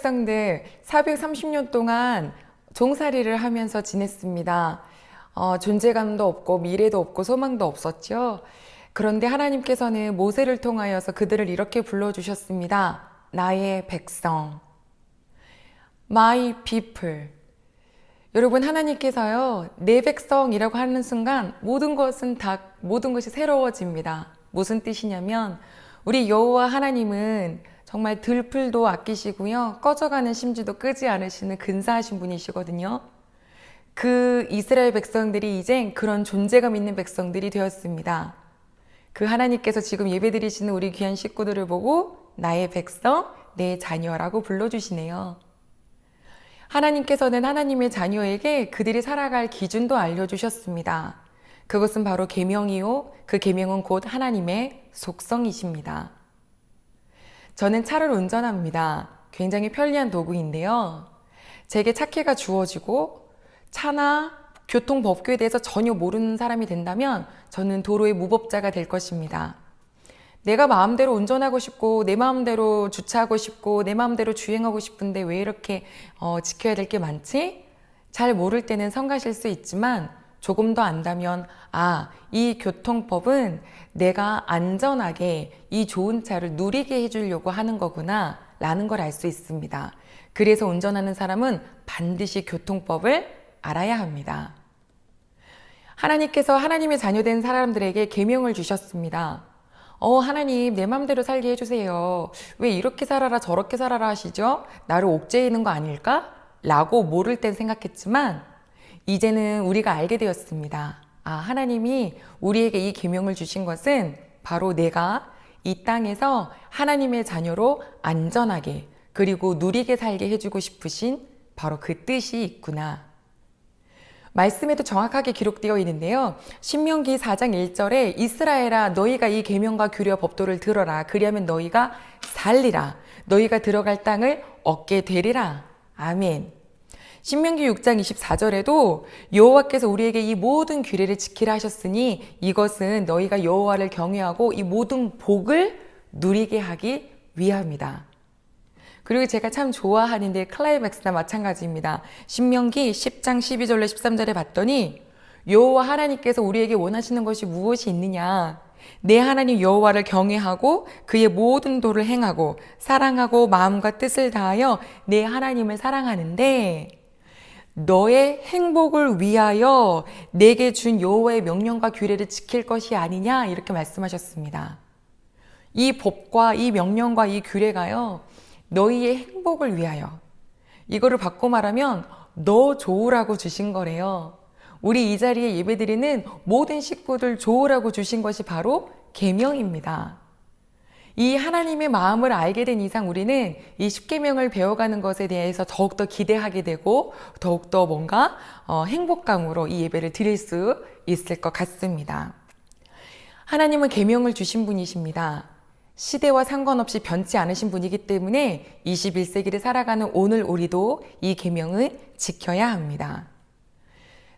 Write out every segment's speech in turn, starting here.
백성들 430년 동안 종살이를 하면서 지냈습니다. 어, 존재감도 없고 미래도 없고 소망도 없었죠. 그런데 하나님께서는 모세를 통하여서 그들을 이렇게 불러주셨습니다. 나의 백성. My people. 여러분 하나님께서요 내 백성이라고 하는 순간 모든 것은 다 모든 것이 새로워집니다. 무슨 뜻이냐면 우리 여호와 하나님은 정말 들풀도 아끼시고요 꺼져가는 심지도 끄지 않으시는 근사하신 분이시거든요. 그 이스라엘 백성들이 이젠 그런 존재감 있는 백성들이 되었습니다. 그 하나님께서 지금 예배드리시는 우리 귀한 식구들을 보고 나의 백성, 내 자녀라고 불러주시네요. 하나님께서는 하나님의 자녀에게 그들이 살아갈 기준도 알려주셨습니다. 그것은 바로 계명이요. 그 계명은 곧 하나님의 속성이십니다. 저는 차를 운전합니다. 굉장히 편리한 도구인데요. 제게 차키가 주어지고 차나 교통 법규에 대해서 전혀 모르는 사람이 된다면 저는 도로의 무법자가 될 것입니다. 내가 마음대로 운전하고 싶고 내 마음대로 주차하고 싶고 내 마음대로 주행하고 싶은데 왜 이렇게 어, 지켜야 될 게 많지? 잘 모를 때는 성가실 수 있지만 조금 더 안다면, 아, 이 교통법은 내가 안전하게 이 좋은 차를 누리게 해주려고 하는 거구나, 라는 걸 알 수 있습니다. 그래서 운전하는 사람은 반드시 교통법을 알아야 합니다. 하나님께서 하나님의 자녀된 사람들에게 계명을 주셨습니다. 어, 하나님, 내 맘대로 살게 해주세요. 왜 이렇게 살아라, 저렇게 살아라 하시죠? 나를 옥죄이는 거 아닐까? 라고 모를 땐 생각했지만, 이제는 우리가 알게 되었습니다. 아, 하나님이 우리에게 이 계명을 주신 것은 바로 내가 이 땅에서 하나님의 자녀로 안전하게 그리고 누리게 살게 해주고 싶으신 바로 그 뜻이 있구나. 말씀에도 정확하게 기록되어 있는데요. 신명기 4장 1절에 이스라엘아 너희가 이 계명과 규례와 법도를 들어라. 그리하면 너희가 살리라. 너희가 들어갈 땅을 얻게 되리라. 아멘. 신명기 6장 24절에도 여호와께서 우리에게 이 모든 규례를 지키라 하셨으니 이것은 너희가 여호와를 경외하고 이 모든 복을 누리게 하기 위함이다. 그리고 제가 참 좋아하는 데 클라이맥스나 마찬가지입니다. 신명기 10장 12절로 13절에 봤더니 여호와 하나님께서 우리에게 원하시는 것이 무엇이 있느냐? 내 하나님 여호와를 경외하고 그의 모든 도를 행하고 사랑하고 마음과 뜻을 다하여 내 하나님을 사랑하는데 너의 행복을 위하여 내게 준 여호와의 명령과 규례를 지킬 것이 아니냐 이렇게 말씀하셨습니다. 이 법과 이 명령과 이 규례가요. 너희의 행복을 위하여 이거를 바꿔 말하면 너 좋으라고 주신 거래요. 우리 이 자리에 예배드리는 모든 식구들 좋으라고 주신 것이 바로 계명입니다. 이 하나님의 마음을 알게 된 이상 우리는 이 십계명을 배워가는 것에 대해서 더욱더 기대하게 되고 더욱더 뭔가 어, 행복감으로 이 예배를 드릴 수 있을 것 같습니다. 하나님은 계명을 주신 분이십니다. 시대와 상관없이 변치 않으신 분이기 때문에 21세기를 살아가는 오늘 우리도 이 계명은 지켜야 합니다.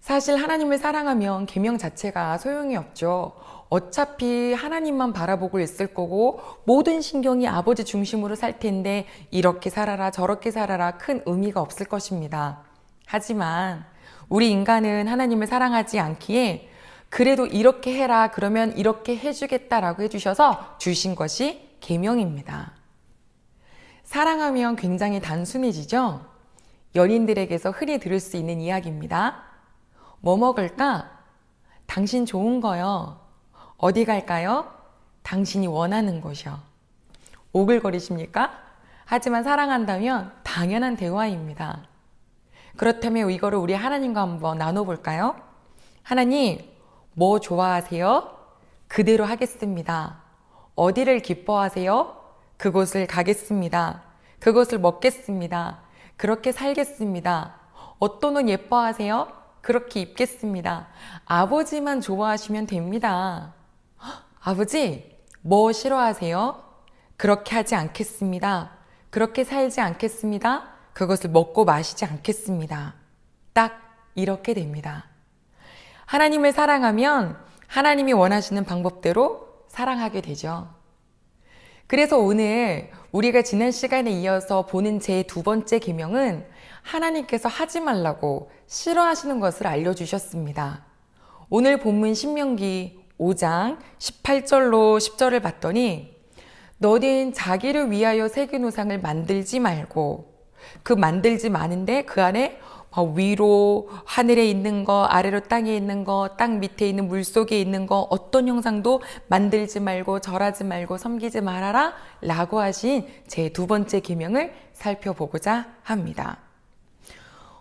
사실 하나님을 사랑하면 계명 자체가 소용이 없죠. 어차피 하나님만 바라보고 있을 거고 모든 신경이 아버지 중심으로 살 텐데 이렇게 살아라 저렇게 살아라 큰 의미가 없을 것입니다. 하지만 우리 인간은 하나님을 사랑하지 않기에 그래도 이렇게 해라 그러면 이렇게 해주겠다라고 해주셔서 주신 것이 계명입니다. 사랑하면 굉장히 단순해지죠? 연인들에게서 흔히 들을 수 있는 이야기입니다. 뭐 먹을까? 당신 좋은 거요. 어디 갈까요? 당신이 원하는 곳이요. 오글거리십니까? 하지만 사랑한다면 당연한 대화입니다. 그렇다면 이거를 우리 하나님과 한번 나눠볼까요? 하나님, 뭐 좋아하세요? 그대로 하겠습니다. 어디를 기뻐하세요? 그곳을 가겠습니다. 그곳을 먹겠습니다. 그렇게 살겠습니다. 어떤 옷 예뻐하세요? 그렇게 입겠습니다. 아버지만 좋아하시면 됩니다. 헉, 아버지, 뭐 싫어하세요? 그렇게 하지 않겠습니다. 그렇게 살지 않겠습니다. 그것을 먹고 마시지 않겠습니다. 딱 이렇게 됩니다. 하나님을 사랑하면 하나님이 원하시는 방법대로 사랑하게 되죠. 그래서 오늘 우리가 지난 시간에 이어서 보는 제 두 번째 계명은 하나님께서 하지 말라고 싫어하시는 것을 알려주셨습니다. 오늘 본문 신명기 5장 18절로 10절을 봤더니 너는 자기를 위하여 새긴 우상을 만들지 말고 그 만들지 마는데 그 안에 막 위로 하늘에 있는 거, 아래로 땅에 있는 거, 땅 밑에 있는 물 속에 있는 거, 어떤 형상도 만들지 말고 절하지 말고 섬기지 말아라 라고 하신 제 두 번째 계명을 살펴보고자 합니다.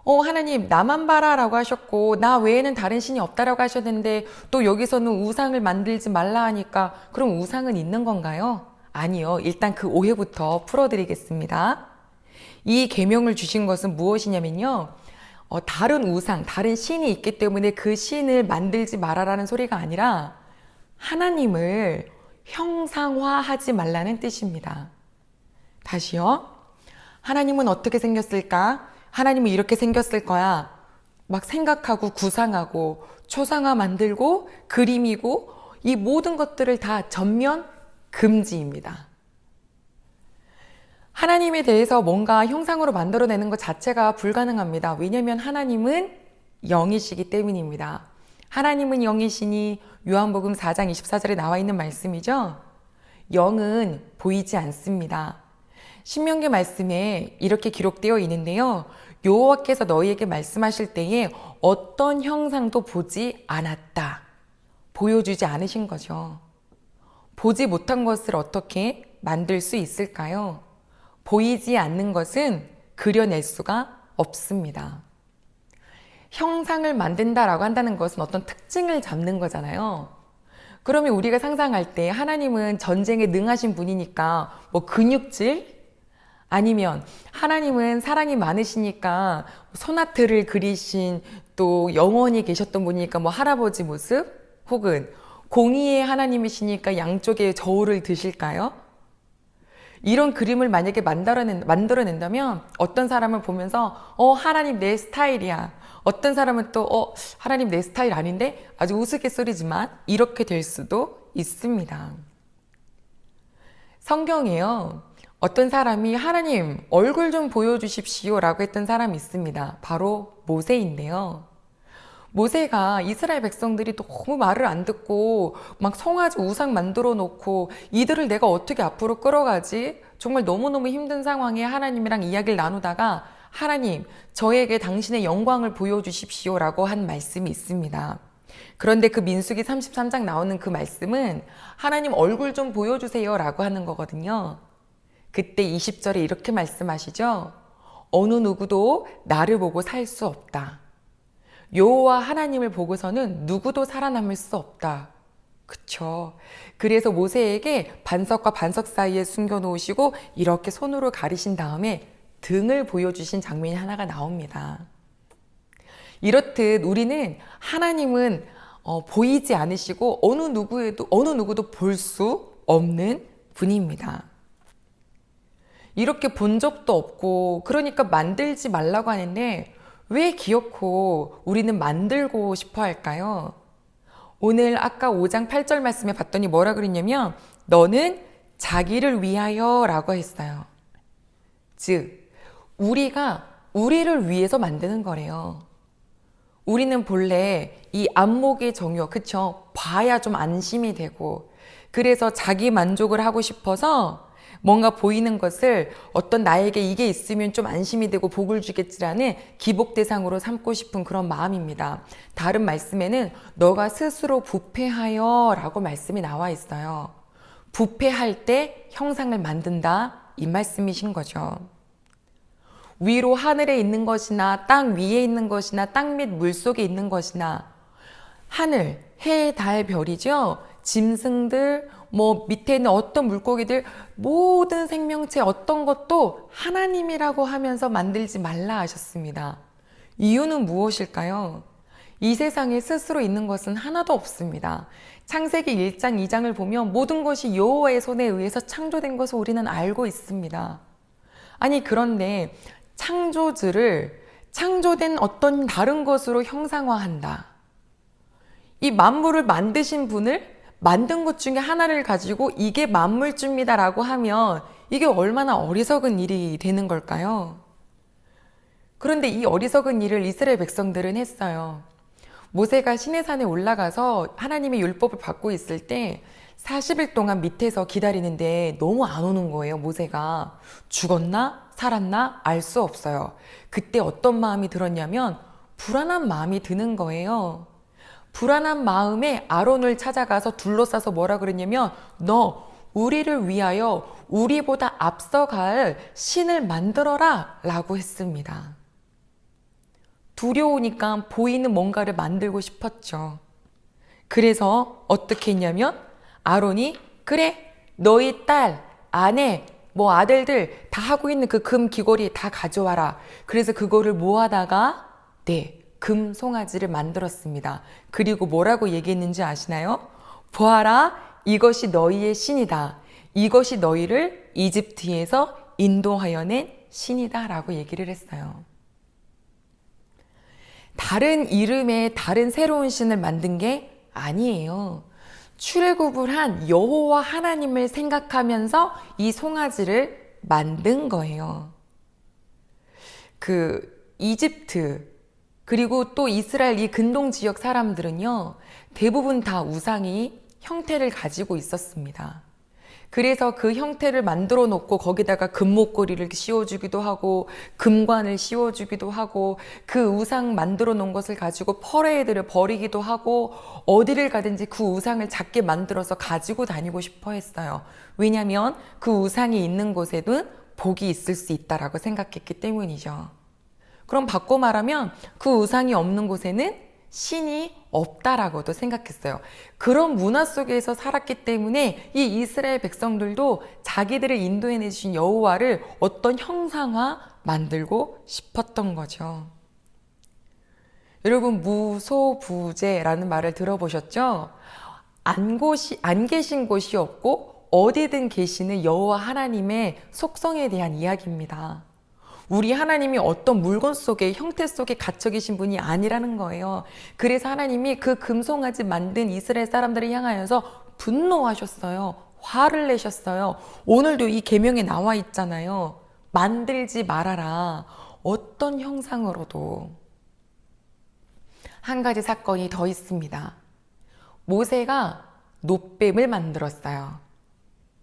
어, 하나님, 나만 봐라 라고 하셨고, 나 외에는 다른 신이 없다라고 하셨는데, 또 여기서는 우상을 만들지 말라 하니까, 그럼 우상은 있는 건가요? 아니요. 일단 그 오해부터 풀어드리겠습니다. 이 계명을 주신 것은 무엇이냐면요. 어, 다른 우상, 다른 신이 있기 때문에 그 신을 만들지 말아라는 소리가 아니라 하나님을 형상화하지 말라는 뜻입니다. 다시요. 하나님은 어떻게 생겼을까? 하나님은 이렇게 생겼을 거야. 막 생각하고 구상하고 초상화 만들고 그림이고 이 모든 것들을 다 전면 금지입니다. 하나님에 대해서 뭔가 형상으로 만들어내는 것 자체가 불가능합니다. 왜냐하면 하나님은 영이시기 때문입니다. 하나님은 영이시니 요한복음 4장 24절에 나와 있는 말씀이죠. 영은 보이지 않습니다. 신명기 말씀에 이렇게 기록되어 있는데요. 여호와께서 너희에게 말씀하실 때에 어떤 형상도 보지 않았다. 보여주지 않으신 거죠. 보지 못한 것을 어떻게 만들 수 있을까요? 보이지 않는 것은 그려낼 수가 없습니다. 형상을 만든다라고 한다는 것은 어떤 특징을 잡는 거잖아요. 그러면 우리가 상상할 때 하나님은 전쟁에 능하신 분이니까 뭐 근육질? 아니면 하나님은 사랑이 많으시니까 소나트를 그리신 또 영원히 계셨던 분이니까 뭐 할아버지 모습? 혹은 공의의 하나님이시니까 양쪽에 저울을 드실까요? 이런 그림을 만약에 만들어낸, 만들어낸다면 어떤 사람을 보면서 어 하나님 내 스타일이야. 어떤 사람은 또 어 하나님 내 스타일 아닌데 아주 우스갯소리지만 이렇게 될 수도 있습니다. 성경에요. 어떤 사람이 하나님 얼굴 좀 보여주십시오 라고 했던 사람이 있습니다. 바로 모세인데요. 모세가 이스라엘 백성들이 너무 말을 안 듣고 막 송아지 우상 만들어 놓고 이들을 내가 어떻게 앞으로 끌어가지? 정말 너무너무 힘든 상황에 하나님이랑 이야기를 나누다가 하나님, 저에게 당신의 영광을 보여주십시오 라고 한 말씀이 있습니다. 그런데 그 민수기 33장 나오는 그 말씀은 하나님 얼굴 좀 보여주세요 라고 하는 거거든요. 그때 20절에 이렇게 말씀하시죠. 어느 누구도 나를 보고 살 수 없다. 여호와 하나님을 보고서는 누구도 살아남을 수 없다. 그쵸. 그래서 모세에게 반석과 반석 사이에 숨겨 놓으시고 이렇게 손으로 가리신 다음에 등을 보여주신 장면이 하나가 나옵니다. 이렇듯 우리는 하나님은 어, 보이지 않으시고 어느 누구에도 어느 누구도 볼 수 없는 분입니다. 이렇게 본 적도 없고 그러니까 만들지 말라고 하는데 왜 기어코 우리는 만들고 싶어 할까요? 오늘 아까 5장 8절 말씀에 봤더니 뭐라 그랬냐면 너는 자기를 위하여 라고 했어요. 즉, 우리가 우리를 위해서 만드는 거래요. 우리는 본래 이 안목의 정욕, 그쵸? 봐야 좀 안심이 되고, 그래서 자기 만족을 하고 싶어서 뭔가 보이는 것을 어떤 나에게 이게 있으면 좀 안심이 되고 복을 주겠지라는 기복 대상으로 삼고 싶은 그런 마음입니다. 다른 말씀에는 너가 스스로 부패하여 라고 말씀이 나와 있어요. 부패할 때 형상을 만든다. 이 말씀이신 거죠. 위로 하늘에 있는 것이나 땅 위에 있는 것이나 땅밑물 속에 있는 것이나 하늘, 해, 달, 별이죠. 짐승들, 뭐 밑에 있는 어떤 물고기들, 모든 생명체 어떤 것도 하나님이라고 하면서 만들지 말라 하셨습니다. 이유는 무엇일까요? 이 세상에 스스로 있는 것은 하나도 없습니다. 창세기 1장, 2장을 보면 모든 것이 여호와의 손에 의해서 창조된 것을 우리는 알고 있습니다. 아니 그런데 창조주를 창조된 어떤 다른 것으로 형상화한다. 이 만물을 만드신 분을 만든 것 중에 하나를 가지고 이게 만물주입니다라고 하면 이게 얼마나 어리석은 일이 되는 걸까요? 그런데 이 어리석은 일을 이스라엘 백성들은 했어요. 모세가 시내산에 올라가서 하나님의 율법을 받고 있을 때 40일 동안 밑에서 기다리는데 너무 안 오는 거예요, 모세가. 죽었나? 살았나? 알 수 없어요. 그때 어떤 마음이 들었냐면 불안한 마음이 드는 거예요. 불안한 마음에 아론을 찾아가서 둘러싸서 뭐라 그랬냐면 너 우리를 위하여 우리보다 앞서갈 신을 만들어라 라고 했습니다. 두려우니까 보이는 뭔가를 만들고 싶었죠. 그래서 어떻게 했냐면 아론이 그래 너희 딸, 아내, 뭐 아들들 다 하고 있는 그 금 귀걸이 다 가져와라. 그래서 그거를 모아다가 네, 금 송아지를 만들었습니다. 그리고 뭐라고 얘기했는지 아시나요? 보아라, 이것이 너희의 신이다. 이것이 너희를 이집트에서 인도하여 낸 신이다. 라고 얘기를 했어요. 다른 이름의 다른 새로운 신을 만든 게 아니에요. 출애굽을 한 여호와 하나님을 생각하면서 이 송아지를 만든 거예요. 그 이집트 그리고 또 이스라엘 이 근동 지역 사람들은요, 대부분 다 우상이 형태를 가지고 있었습니다. 그래서 그 형태를 만들어 놓고 거기다가 금목걸이를 씌워주기도 하고 금관을 씌워주기도 하고 그 우상 만들어 놓은 것을 가지고 퍼레이드를 벌이기도 하고 어디를 가든지 그 우상을 작게 만들어서 가지고 다니고 싶어 했어요. 왜냐하면 그 우상이 있는 곳에는 복이 있을 수 있다라고 생각했기 때문이죠. 그럼 바꿔 말하면 그 우상이 없는 곳에는 신이 없다라고도 생각했어요. 그런 문화 속에서 살았기 때문에 이 이스라엘 백성들도 자기들을 인도해 주신 여호와를 어떤 형상화 만들고 싶었던 거죠. 여러분 무소부재라는 말을 들어보셨죠? 안 곳이 안 계신 곳이 없고 어디든 계시는 여호와 하나님의 속성에 대한 이야기입니다. 우리 하나님이 어떤 물건 속에 형태 속에 갇혀 계신 분이 아니라는 거예요. 그래서 하나님이 그 금송아지 만든 이스라엘 사람들을 향하여서 분노하셨어요. 화를 내셨어요. 오늘도 이 계명에 나와 있잖아요. 만들지 말아라. 어떤 형상으로도 한 가지 사건이 더 있습니다. 모세가 노뱀을 만들었어요.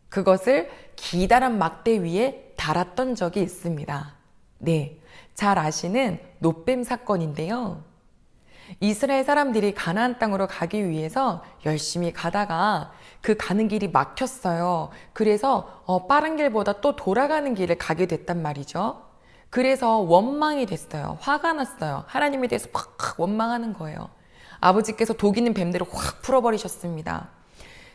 그것을 기다란 막대 위에 달았던 적이 있습니다. 네, 잘 아시는 노뱀 사건인데요. 이스라엘 사람들이 가나안 땅으로 가기 위해서 열심히 가다가 그 가는 길이 막혔어요. 그래서 어, 빠른 길보다 또 돌아가는 길을 가게 됐단 말이죠. 그래서 원망이 됐어요. 화가 났어요. 하나님에 대해서 팍 원망하는 거예요. 아버지께서 독 있는 뱀들을 확 풀어버리셨습니다.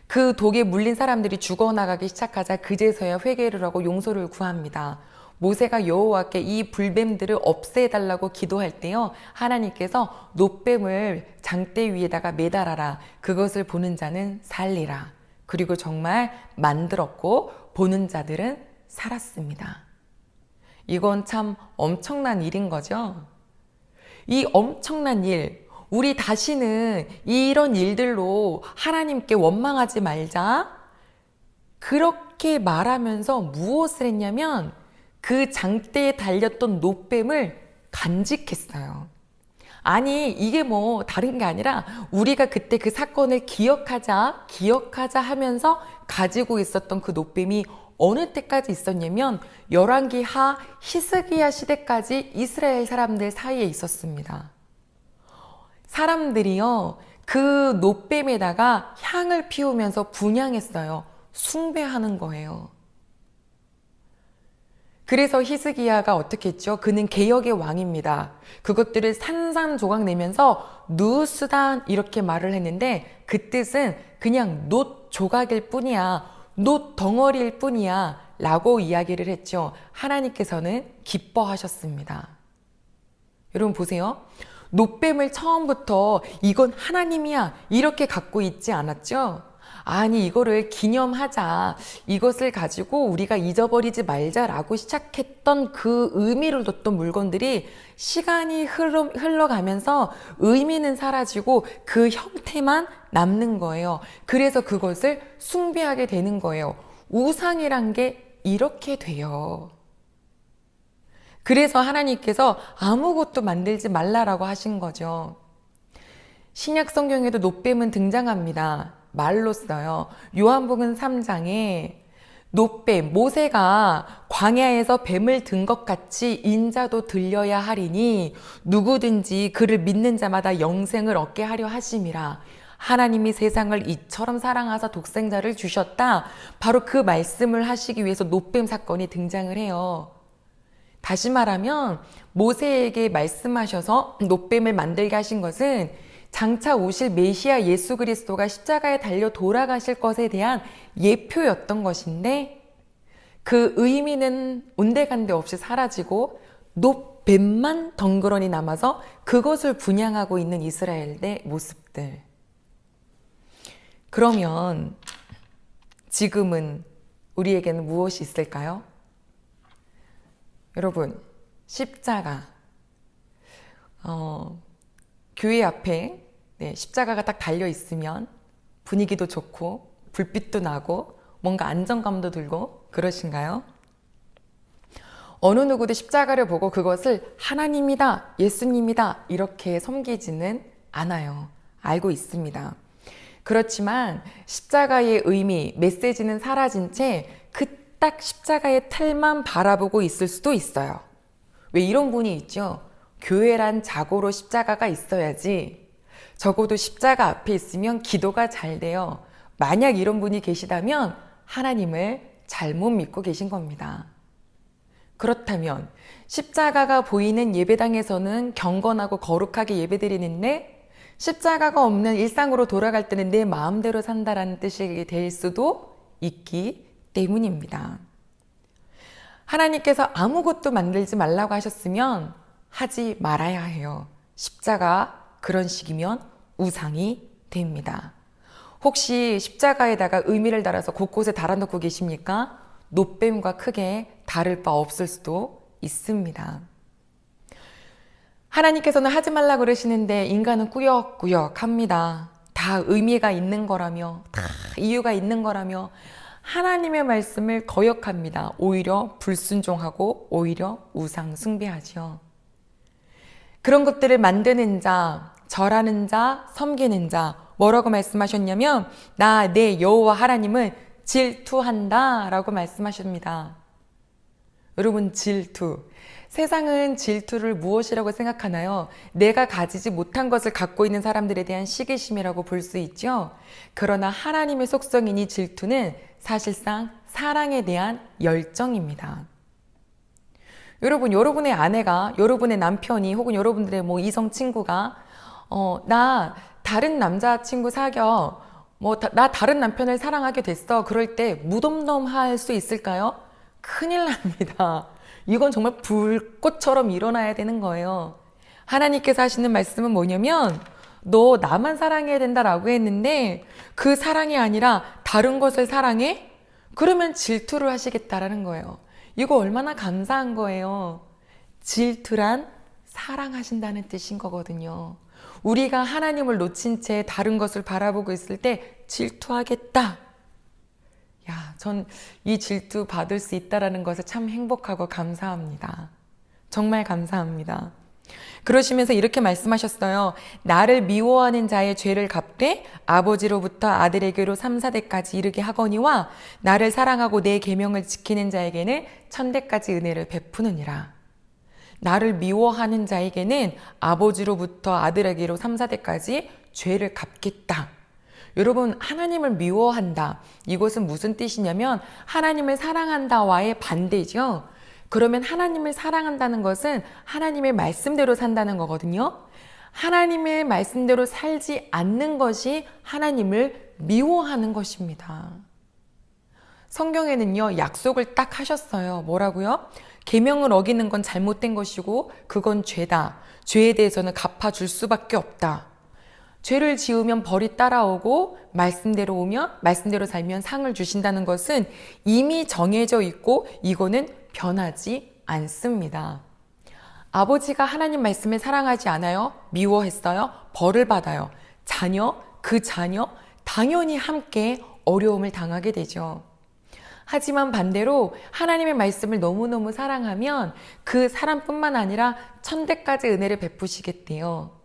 그 독에 물린 사람들이 죽어나가기 시작하자 그제서야 회개를 하고 용서를 구합니다. 모세가 여호와께 이 불뱀들을 없애달라고 기도할 때요. 하나님께서 노뱀을 장대 위에다가 매달아라. 그것을 보는 자는 살리라. 그리고 정말 만들었고 보는 자들은 살았습니다. 이건 참 엄청난 일인 거죠. 이 엄청난 일, 우리 다시는 이런 일들로 하나님께 원망하지 말자. 그렇게 말하면서 무엇을 했냐면 그 장대에 달렸던 노뱀을 간직했어요. 아니, 이게 뭐 다른 게 아니라 우리가 그때 그 사건을 기억하자, 기억하자 하면서 가지고 있었던 그 노뱀이 어느 때까지 있었냐면 열왕기 하 히스기야 시대까지 이스라엘 사람들 사이에 있었습니다. 사람들이요 그 노뱀에다가 향을 피우면서 분양했어요. 숭배하는 거예요. 그래서 히스기야가 어떻게 했죠? 그는 개혁의 왕입니다. 그것들을 산산조각 내면서 누스단 이렇게 말을 했는데 그 뜻은 그냥 놋 조각일 뿐이야. 놋 덩어리일 뿐이야. 라고 이야기를 했죠. 하나님께서는 기뻐하셨습니다. 여러분 보세요. 노뱀을 처음부터 이건 하나님이야. 이렇게 갖고 있지 않았죠? 아니, 이거를 기념하자. 이것을 가지고 우리가 잊어버리지 말자라고 시작했던 그 의미를 뒀던 물건들이 시간이 흘러, 흘러가면서 의미는 사라지고 그 형태만 남는 거예요. 그래서 그것을 숭배하게 되는 거예요. 우상이란 게 이렇게 돼요. 그래서 하나님께서 아무것도 만들지 말라라고 하신 거죠. 신약 성경에도 노뱀은 등장합니다. 말로 써요. 요한복음 3장에 노뱀, 모세가 광야에서 뱀을 든 것 같이 인자도 들려야 하리니 누구든지 그를 믿는 자마다 영생을 얻게 하려 하심이라. 하나님이 세상을 이처럼 사랑하사 독생자를 주셨다. 바로 그 말씀을 하시기 위해서 노뱀 사건이 등장을 해요. 다시 말하면 모세에게 말씀하셔서 노뱀을 만들게 하신 것은 장차 오실 메시아 예수 그리스도가 십자가에 달려 돌아가실 것에 대한 예표였던 것인데 그 의미는 온데간데 없이 사라지고 노뱀만 덩그러니 남아서 그것을 분양하고 있는 이스라엘의 모습들. 그러면 지금은 우리에게는 무엇이 있을까요? 여러분, 십자가. 어, 교회 앞에 네, 십자가가 딱 달려 있으면 분위기도 좋고 불빛도 나고 뭔가 안정감도 들고 그러신가요? 어느 누구도 십자가를 보고 그것을 하나님이다, 예수님이다, 이렇게 섬기지는 않아요. 알고 있습니다. 그렇지만 십자가의 의미, 메시지는 사라진 채 그 딱 십자가의 틀만 바라보고 있을 수도 있어요. 왜 이런 분이 있죠? 교회란 자고로 십자가가 있어야지. 적어도 십자가 앞에 있으면 기도가 잘 돼요. 만약 이런 분이 계시다면 하나님을 잘못 믿고 계신 겁니다. 그렇다면 십자가가 보이는 예배당에서는 경건하고 거룩하게 예배드리는데 십자가가 없는 일상으로 돌아갈 때는 내 마음대로 산다라는 뜻이 될 수도 있기 때문입니다. 하나님께서 아무것도 만들지 말라고 하셨으면 하지 말아야 해요. 십자가 그런 식이면 우상이 됩니다. 혹시 십자가에다가 의미를 달아서 곳곳에 달아놓고 계십니까? 노뱀과 크게 다를 바 없을 수도 있습니다. 하나님께서는 하지 말라 그러시는데 인간은 꾸역꾸역 합니다. 다 의미가 있는 거라며, 다 이유가 있는 거라며, 하나님의 말씀을 거역합니다. 오히려 불순종하고 오히려 우상 숭배하지요. 그런 것들을 만드는 자, 절하는 자, 섬기는 자, 뭐라고 말씀하셨냐면, 나, 내 여호와 하나님은 질투한다 라고 말씀하십니다. 여러분, 질투. 세상은 질투를 무엇이라고 생각하나요? 내가 가지지 못한 것을 갖고 있는 사람들에 대한 시기심이라고 볼 수 있죠? 그러나 하나님의 속성인 이 질투는 사실상 사랑에 대한 열정입니다. 여러분, 여러분의 아내가, 여러분의 남편이, 혹은 여러분들의 뭐 이성 친구가, 어, 나 다른 남자친구 사겨. 뭐, 다, 나 다른 남편을 사랑하게 됐어. 그럴 때 무덤덤 할 수 있을까요? 큰일 납니다. 이건 정말 불꽃처럼 일어나야 되는 거예요. 하나님께서 하시는 말씀은 뭐냐면, 너 나만 사랑해야 된다라고 했는데, 그 사랑이 아니라 다른 것을 사랑해? 그러면 질투를 하시겠다라는 거예요. 이거 얼마나 감사한 거예요. 질투란 사랑하신다는 뜻인 거거든요. 우리가 하나님을 놓친 채 다른 것을 바라보고 있을 때 질투하겠다. 야, 전 이 질투 받을 수 있다라는 것에 참 행복하고 감사합니다. 정말 감사합니다. 그러시면서 이렇게 말씀하셨어요. 나를 미워하는 자의 죄를 갚되 아버지로부터 아들에게로 3, 4대까지 이르게 하거니와 나를 사랑하고 내 계명을 지키는 자에게는 천대까지 은혜를 베푸느니라. 나를 미워하는 자에게는 아버지로부터 아들에게로 3, 4대까지 죄를 갚겠다. 여러분, 하나님을 미워한다. 이것은 무슨 뜻이냐면 하나님을 사랑한다와의 반대죠. 그러면 하나님을 사랑한다는 것은 하나님의 말씀대로 산다는 거거든요. 하나님의 말씀대로 살지 않는 것이 하나님을 미워하는 것입니다. 성경에는요, 약속을 딱 하셨어요. 뭐라고요? 계명을 어기는 건 잘못된 것이고 그건 죄다. 죄에 대해서는 갚아줄 수밖에 없다. 죄를 지으면 벌이 따라오고 말씀대로 오면 말씀대로 살면 상을 주신다는 것은 이미 정해져 있고 이거는 변하지 않습니다. 아버지가 하나님 말씀을 사랑하지 않아요? 미워했어요? 벌을 받아요. 자녀, 그 자녀, 당연히 함께 어려움을 당하게 되죠. 하지만 반대로 하나님의 말씀을 너무너무 사랑하면 그 사람뿐만 아니라 천대까지 은혜를 베푸시겠대요.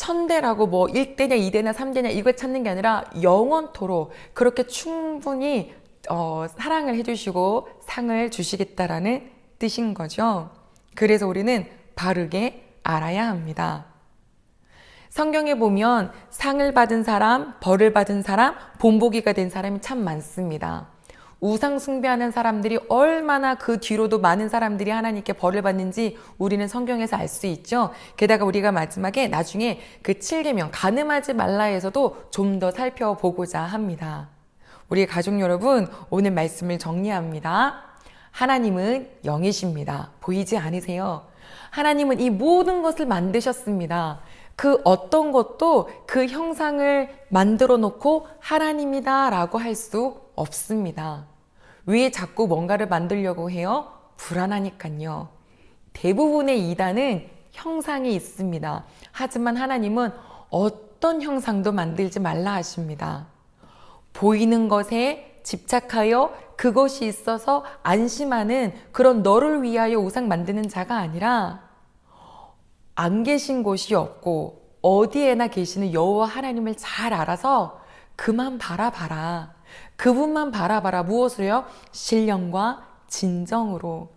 천대라고 뭐 1대냐 2대냐 3대냐 이걸 찾는 게 아니라 영원토록 그렇게 충분히 어, 사랑을 해주시고 상을 주시겠다라는 뜻인 거죠. 그래서 우리는 바르게 알아야 합니다. 성경에 보면 상을 받은 사람, 벌을 받은 사람, 본보기가 된 사람이 참 많습니다. 우상 숭배하는 사람들이 얼마나 그 뒤로도 많은 사람들이 하나님께 벌을 받는지 우리는 성경에서 알 수 있죠. 게다가 우리가 마지막에 나중에 그 7계명 가늠하지 말라에서도 좀 더 살펴보고자 합니다. 우리 가족 여러분, 오늘 말씀을 정리합니다. 하나님은 영이십니다. 보이지 않으세요? 하나님은 이 모든 것을 만드셨습니다. 그 어떤 것도 그 형상을 만들어 놓고 하나님이다 라고 할 수 없습니다. 왜 자꾸 뭔가를 만들려고 해요? 불안하니까요. 대부분의 이단은 형상이 있습니다. 하지만 하나님은 어떤 형상도 만들지 말라 하십니다. 보이는 것에 집착하여 그것이 있어서 안심하는 그런 너를 위하여 우상 만드는 자가 아니라 안 계신 곳이 없고 어디에나 계시는 여호와 하나님을 잘 알아서 그만 바라봐라. 그분만 바라봐라. 무엇을요? 신령과 진정으로.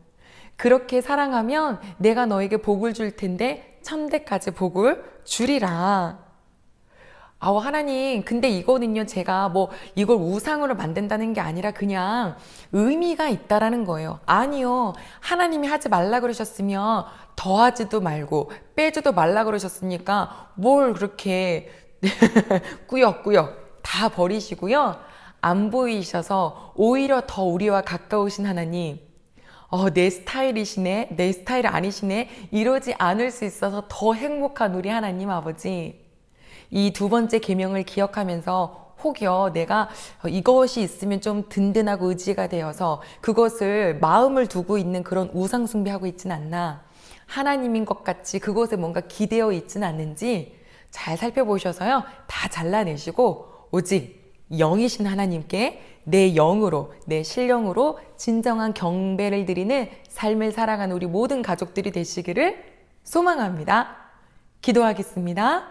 그렇게 사랑하면 내가 너에게 복을 줄 텐데 천대까지 복을 주리라. 아우 하나님 근데 이거는요 제가 뭐 이걸 우상으로 만든다는 게 아니라 그냥 의미가 있다라는 거예요 아니요 하나님이 하지 말라 그러셨으면 더하지도 말고 빼지도 말라 그러셨으니까 뭘 그렇게 꾸역꾸역 다 버리시고요 안 보이셔서 오히려 더 우리와 가까우신 하나님 어, 내 스타일이시네, 내 스타일 아니시네, 이러지 않을 수 있어서 더 행복한 우리 하나님 아버지. 이 두 번째 계명을 기억하면서 혹여 내가 이것이 있으면 좀 든든하고 의지가 되어서 그것을 마음을 두고 있는 그런 우상 숭배하고 있진 않나. 하나님인 것 같이 그것에 뭔가 기대어 있진 않는지 잘 살펴보셔서요. 다 잘라내시고 오직 영이신 하나님께 내 영으로, 내 신령으로 진정한 경배를 드리는 삶을 살아가는 우리 모든 가족들이 되시기를 소망합니다. 기도하겠습니다.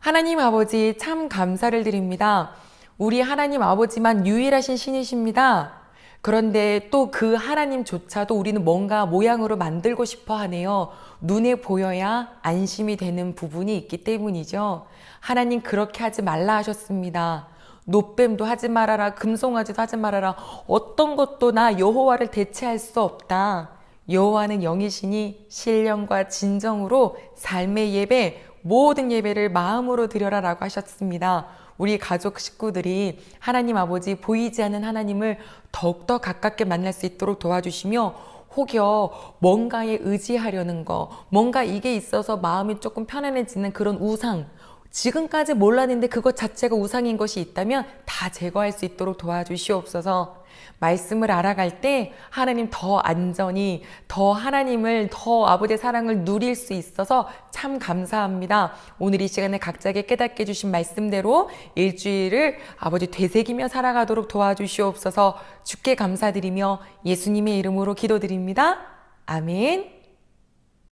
하나님 아버지 참 감사를 드립니다. 우리 하나님 아버지만 유일하신 신이십니다. 그런데 또 그 하나님조차도 우리는 뭔가 모양으로 만들고 싶어 하네요. 눈에 보여야 안심이 되는 부분이 있기 때문이죠. 하나님 그렇게 하지 말라 하셨습니다. 노뱀도 하지 말아라, 금송아지도 하지 말아라. 어떤 것도 나 여호와를 대체할 수 없다. 여호와는 영이시니 신령과 진정으로 삶의 예배, 모든 예배를 마음으로 드려라라고 하셨습니다. 우리 가족 식구들이 하나님 아버지 보이지 않는 하나님을 더욱더 가깝게 만날 수 있도록 도와주시며 혹여 뭔가에 의지하려는 거, 뭔가 이게 있어서 마음이 조금 편안해지는 그런 우상, 지금까지 몰랐는데 그것 자체가 우상인 것이 있다면 다 제거할 수 있도록 도와주시옵소서. 말씀을 알아갈 때 하나님 더 안전히 더 하나님을 더 아버지의 사랑을 누릴 수 있어서 참 감사합니다. 오늘 이 시간에 각자에게 깨닫게 해주신 말씀대로 일주일을 아버지 되새기며 살아가도록 도와주시옵소서 주께 감사드리며 예수님의 이름으로 기도드립니다. 아멘.